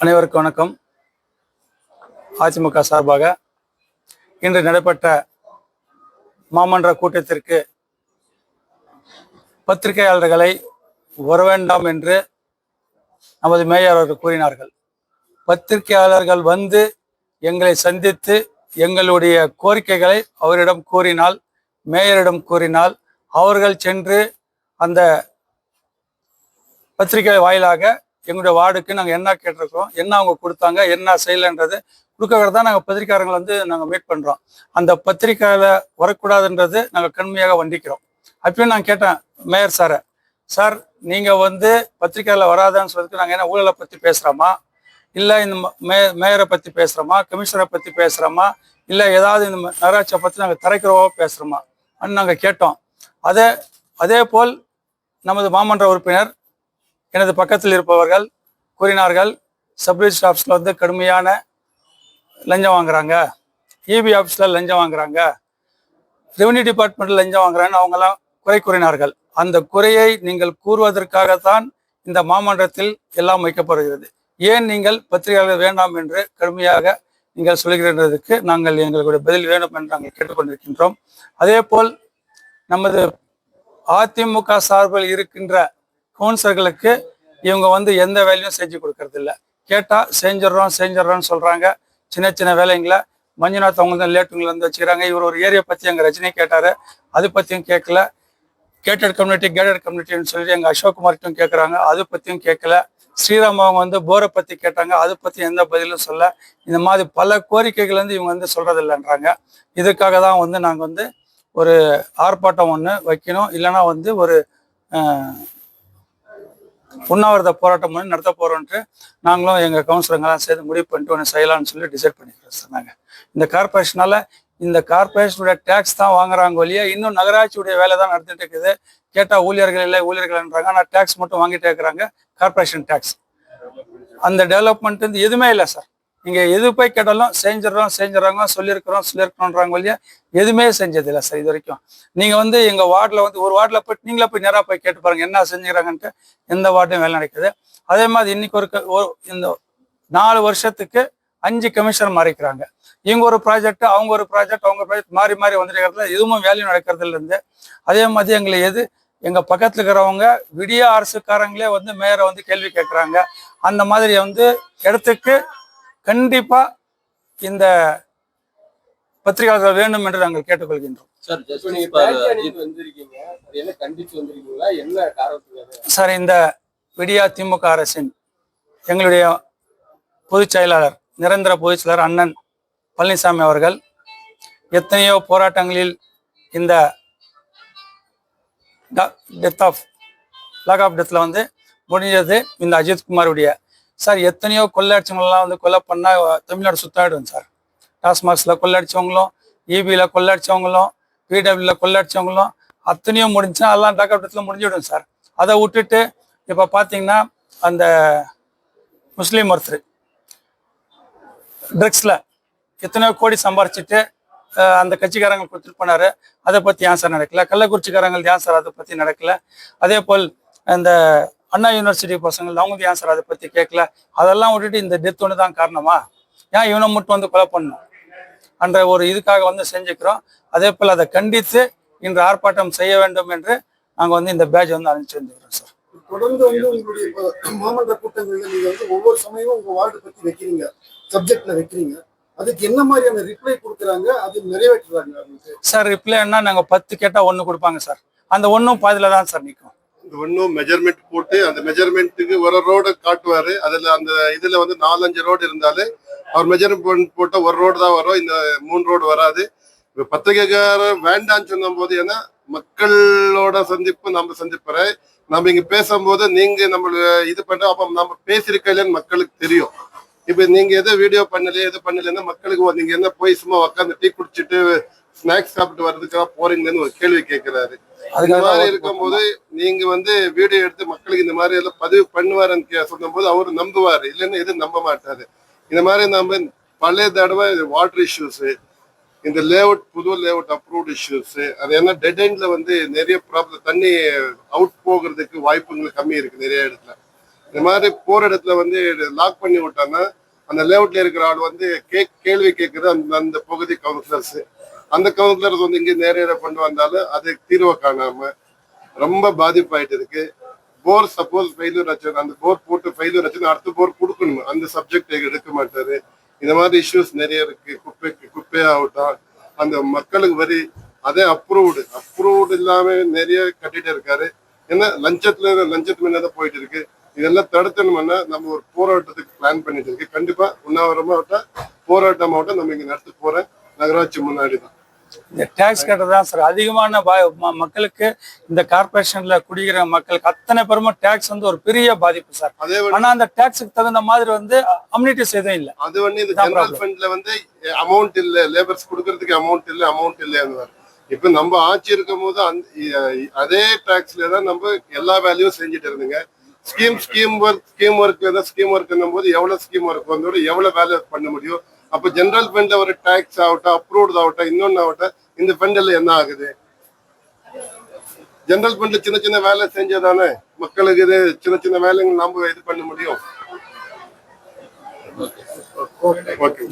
அனைவருக்கும் வணக்கம். அதிமுக சார்பாக இன்று நடைபெற்ற மாமன்ற கூட்டத்திற்கு பத்திரிகையாளர்களை வர வேண்டாம் என்று நமது மேயர் அவர்கள் கூறினார்கள். பத்திரிகையாளர்கள் வந்து எங்களை சந்தித்து எங்களுடைய கோரிக்கைகளை அவரிடம் கூறினால் மேயரிடம் கூறினால் அவர்கள் சென்று அந்த பத்திரிகை வாயிலாக எங்களுடைய வார்டுக்கு நாங்கள் என்ன கேட்டிருக்கோம் என்ன அவங்க கொடுத்தாங்க என்ன செய்யலைன்றது கொடுக்கறது தான் நாங்கள் பத்திரிக்காரங்களை வந்து நாங்கள் மீட் பண்ணுறோம் அந்த பத்திரிக்கையில் வரக்கூடாதுன்றது நாங்கள் கண்மையாக வண்டிக்கிறோம். அப்பயும் நான் கேட்டேன் மேயர் சாரை சார் நீங்கள் வந்து பத்திரிக்கையில் வராதான்னு சொல்றதுக்கு நாங்கள் என்ன ஊழலை பற்றி பேசுகிறோமா இல்லை இந்த மே மேயரை பற்றி பேசுகிறோமா கமிஷனரை பற்றி பேசுகிறோமா இல்லை ஏதாவது இந்த நகராட்சியை பற்றி நாங்கள் தரைக்கிறவோ பேசுகிறோமா அப்படின்னு நாங்கள் கேட்டோம். அதே அதே போல் நமது மாமன்ற உறுப்பினர் எனது பக்கத்தில் இருப்பவர்கள் கூறினார்கள் சப்ரிஜிஸ்டர் ஆஃபீஸில் வந்து கடுமையான லஞ்சம் வாங்குறாங்க. இபி ஆஃபீஸில் லஞ்சம் வாங்குறாங்க. ரெவன்யூ டிபார்ட்மெண்ட்டில் லஞ்சம் வாங்குறாங்கன்னு அவங்கெல்லாம் குறை கூறினார்கள். அந்த குறையை நீங்கள் கூறுவதற்காகத்தான் இந்த மாமன்றத்தில் எல்லாம் வைக்கப்படுகிறது. ஏன் நீங்கள் பத்திரிகையாளர் வேண்டாம் என்று கடுமையாக நீங்கள் சொல்கிறதுக்கு நாங்கள் எங்களுடைய பதில் வேண்டும் என்று நாங்கள் கேட்டுக்கொண்டிருக்கின்றோம். அதே போல் நமது அதிமுக சார்பில் இருக்கின்ற கவுன்சிலர்களுக்கு இவங்க வந்து எந்த வேலையும் செஞ்சு கொடுக்கறது கேட்டால் கேட்டா செஞ்சிடறோம் செஞ்சிடறோம்னு சொல்கிறாங்க சின்ன சின்ன வேலைங்களை மஞ்சுநாத் அவங்க தான் லேட்டுங்களை வந்து வச்சுக்கிறாங்க. இவர் ஒரு ஏரியா பற்றி எங்கள் ரஜினி கேட்டார். அது பற்றியும் கேட்கல. கேட்டட் கம்யூனிட்டி கேட்டட் கம்யூனிட்டின்னு சொல்லி எங்கள் அசோக்குமார்ட்டும் கேட்குறாங்க அது பற்றியும் கேட்கல. ஸ்ரீராம் அவங்க வந்து போரை பற்றி கேட்டாங்க. அதை பற்றி எந்த பதிலும் சொல்ல. இந்த மாதிரி பல கோரிக்கைகள் வந்து இவங்க வந்து சொல்கிறதில்லைன்றாங்க இதுக்காக தான் வந்து நாங்கள் வந்து ஒரு ஆர்ப்பாட்டம் ஒன்று வைக்கணும். இல்லைன்னா வந்து ஒரு உண்ணாவிரத போராட்டம் பண்ணி நடத்த போறோம்ட்டு நாங்களும் எங்கள் கவுன்சிலங்கெல்லாம் சேர்ந்து முடிவு பண்ணிட்டு ஒன்று செய்யலாம்னு சொல்லி டிசைட் பண்ணிக்கிறோம் சார் நாங்கள் இந்த கார்பரேஷனால இந்த கார்பரேஷனுடைய டேக்ஸ் தான் வாங்குறாங்க ஒழிய இன்னும் நகராட்சியுடைய வேலை தான் நடந்துட்டு இருக்குது. கேட்டால் ஊழியர்கள் இல்லை ஊழியர்கள்ன்றாங்க. ஆனால் டேக்ஸ் மட்டும் வாங்கிட்டே இருக்கிறாங்க கார்பரேஷன் டேக்ஸ் அந்த டெவலப்மெண்ட் வந்து எதுவுமே இல்லை சார். நீங்கள் எது போய் கேட்டாலும் செஞ்சிடறோம் செஞ்சிடறாங்க சொல்லியிருக்கிறோம் சொல்லியிருக்கிறோன்றாங்க இல்லையா எதுவுமே செஞ்சதில்லை சார் இது வரைக்கும். நீங்கள் வந்து எங்கள் வார்டில் வந்து ஒரு வார்டில் போய் நீங்களே போய் நேராக போய் கேட்டு பாருங்கள் என்ன செஞ்சுக்கிறாங்கன்ட்டு எந்த வார்டும் வேலை நடக்குது. அதே மாதிரி இன்னைக்கு ஒரு இந்த நாலு வருஷத்துக்கு அஞ்சு கமிஷனர் மாறிக்கிறாங்க. இவங்க ஒரு ப்ராஜெக்ட் அவங்க ஒரு ப்ராஜெக்ட் அவங்க ப்ராஜெக்ட் மாறி மாறி வந்துருக்கிறதுல எதுவும் வேல்யூ நடக்கிறதுல இருந்து. அதே மாதிரி எங்களை எது எங்கள் பக்கத்தில் இருக்கிறவங்க விடிய அரசுக்காரங்களே வந்து மேயரை வந்து கேள்வி கேட்குறாங்க. அந்த மாதிரி வந்து இடத்துக்கு கண்டிப்பா இந்த பத்திரிகையாளர்கள் வேண்டும் என்று நாங்கள் கேட்டுக்கொள்கின்றோம். சார் இந்த விடியா திமுக அரசின் எங்களுடைய பொதுச் செயலாளர் நிரந்தர பொதுச் செயலாளர் அண்ணன் பழனிசாமி அவர்கள் எத்தனையோ போராட்டங்களில் இந்த டெத் ஆஃப் லாக் ஆஃப் டெத்தில் வந்து முடிஞ்சது இந்த அஜித்குமாருடைய சார் எத்தனையோ கொள்ளையடிச்சவங்களெல்லாம் வந்து கொலை பண்ணால் தமிழ்நாடு சுத்தாயிடும் சார். டாஸ்மாக்ஸில் கொள்ளையடிச்சவங்களும் இபியில் கொள்ளையடிச்சவங்களும் பிடபிள்யூல கொள்ளையடிச்சவங்களும் அத்தனையோ முடிஞ்சுன்னா எல்லாம் லாக் முடிஞ்சுவிடும் சார். அதை விட்டுட்டு இப்போ பார்த்தீங்கன்னா அந்த முஸ்லீம் ஒருத்தர் ட்ரக்ஸில் எத்தனையோ கோடி சம்பாரிச்சிட்டு அந்த கட்சிக்காரங்க கொடுத்துட்டு போனார். அதை பற்றி ஏன் சார் நடக்கல? கள்ளக்குறிச்சிக்காரங்கள் ஏன் சார் அதை பற்றி நடக்கல? அதே போல் அந்த அண்ணா யூனிவர்சிட்டி பசங்கள் அவங்க ஏன் சார் அதை பற்றி கேட்கல அதெல்லாம் விட்டுட்டு இந்த டெத் ஒன்று தான் காரணமா? ஏன் இவனை மட்டும் வந்து கொலை பண்ணணும்? என்ற ஒரு இதுக்காக வந்து செஞ்சுக்கிறோம். அதே போல் அதை கண்டித்து இன்று ஆர்ப்பாட்டம் செய்ய வேண்டும் என்று நாங்கள் வந்து இந்த பேட்ச் வந்து அனுப்பிச்சிருந்துக்கிறோம் சார். தொடர்ந்து வந்து உங்களுடைய மாமன்ற கூட்டங்கள்ல நீங்க வந்து ஒவ்வொரு சமயமும் உங்க வார்டு பத்தி வைக்கிறீங்க. சப்ஜெக்ட்ல வைக்கிறீங்க. அதுக்கு என்ன மாதிரியான ரிப்ளை கொடுக்குறாங்க? அது நிறைவேற்றுறாங்க சார் ரிப்ளைன்னா நாங்கள் பத்து கேட்டால் ஒன்று கொடுப்பாங்க சார். அந்த ஒன்றும் பாதியில் தான் சார் நிற்கும் ஒன்றும் மெஜர்மெண்ட் போட்டு அந்த மெஜர்மெண்ட்டுக்கு ஒரு ரோடு காட்டுவார். அதில் அந்த இதில் வந்து நாலஞ்சு ரோடு இருந்தாலே அவர் மெஜர்மெண்ட் போட்டால் ஒரு ரோடு தான் வரும். இந்த மூணு ரோடு வராது. இப்போ பத்திரிகைக்காரர் வேண்டாம்னு சொன்னபோது ஏன்னா மக்களோட சந்திப்பு நம்ம சந்திப்புற நம்ம இங்கே பேசும்போது நீங்கள் நம்ம இது பண்ணுறோம் அப்போ நம்ம பேசியிருக்கலன்னு மக்களுக்கு தெரியும். இப்போ நீங்கள் எதோ வீடியோ பண்ணலையே எது பண்ணலைன்னா மக்களுக்கு நீங்கள் என்ன போய் சும்மா உட்காந்து டீ குடிச்சிட்டு ஸ்நாக்ஸ் சாப்பிட்டு வர்றதுக்காக போறீங்கன்னு ஒரு கேள்வி கேட்குறாரு இந்த மாதிரி இருக்கும்போது நீங்க வந்து வீடியோ எடுத்து மக்களுக்கு இந்த மாதிரி எல்லாம் பதிவு பண்ணுவாருன்னு கே- சொல்லும்போது அவரு நம்புவாரு. இல்லைன்னா எதுவும் நம்ப மாட்டாரு. இந்த மாதிரி நம்ம பழைய தடவை வாட்டர் இஷ்யூஸ் இந்த லேஅவுட் புது லேஅவுட் அப்ரூவ்ட் இஷ்யூஸ் அது ஏன்னா டெட் எண்ட்ல வந்து நிறைய ப்ராப்ளம் தண்ணி அவுட் போகிறதுக்கு வாய்ப்புகள் கம்மி இருக்கு நிறைய இடத்துல. இந்த மாதிரி போற இடத்துல வந்து லாக் பண்ணி விட்டாங்கன்னா அந்த லேஅவுட்ல இருக்கிற ஆள் வந்து கே கேள்வி கேட்குறது அந்த அந்த பகுதி கவுன்சிலர்ஸ் அந்த கவுன்சிலர்ஸ் வந்து இங்கே நேரடியாக கொண்டு வந்தாலும் அது தீர்வை காணாம ரொம்ப பாதிப்பாயிட்டு இருக்கு. போர் சப்போஸ் ஃபெயிலியர் ஆச்சு அந்த போர் போட்டு ஃபெயிலியர் ஆச்சுன்னா அடுத்த போர் கொடுக்கணும்? அந்த சப்ஜெக்ட் எடுக்க மாட்டாரு. இந்த மாதிரி இஷ்யூஸ் நிறைய இருக்கு. குப்பை குப்பையாகட்டும் அந்த மக்களுக்கு வரி அதே அப்ரூவ்டு அப்ரூவ்டு இல்லாம நிறைய கட்டிட்டு இருக்காரு. ஏன்னா லஞ்சத்துல லஞ்சத்து மேல தான் போயிட்டு இருக்கு. இதெல்லாம் தடுத்தணும்னா நம்ம ஒரு போராட்டத்துக்கு பிளான் பண்ணிட்டு இருக்கு. கண்டிப்பா உண்ணாவிரமாகட்டும் போராட்டமாவட்டம் நம்ம இங்க நடத்த போறேன் நகராட்சி முன்னாடி தான். இந்த டேக்ஸ் கட்டுறது தான் சார் அதிகமான மக்களுக்கு இந்த கார்பரேஷன்ல குடிக்கிற மக்களுக்கு அத்தனை பேருமே டேக்ஸ் வந்து ஒரு பெரிய பாதிப்பு சார் ஆனா அந்த டேக்ஸுக்கு தகுந்த மாதிரி வந்து அம்யூனிட்டிஸ் எதுவும் இல்ல. அது வந்து இந்த ஜெனரல். ஃபண்ட்ல வந்து அமௌண்ட் இல்ல லேபர்ஸ் கொடுக்கறதுக்கு அமௌண்ட் இல்ல அமௌண்ட் இல்லைன்னு இப்ப நம்ம ஆட்சி இருக்கும் போது அதே டாக்ஸ்ல தான் நம்ம எல்லா வேலையும் செஞ்சுட்டு இருந்தீங்க. ஸ்கீம் ஸ்கீம் ஒர்க் ஸ்கீம் ஒர்க்ல தான் ஸ்கீம் ஒர்க் போது எவ்வளவு ஸ்கீம் ஒர்க் வந்தோட எவ்வளவு வேலை பண்ண முடியும்? அப்ப ஜெனரல் ஃபண்ட்ல ஒரு டாக்ஸ் ஆகட்டும் அப்ரூவ்ட் ஆகட்டும் இன்னொன்னு ஆகட்டும் இந்த ஃபண்ட்ல என்ன ஆகுது? ஜெனரல் ஃபண்ட்ல சின்ன சின்ன வேலை செஞ்சதானே? மக்களுக்கு இது சின்ன சின்ன வேலைங்க நம்ம இது பண்ண முடியும்? ஓகே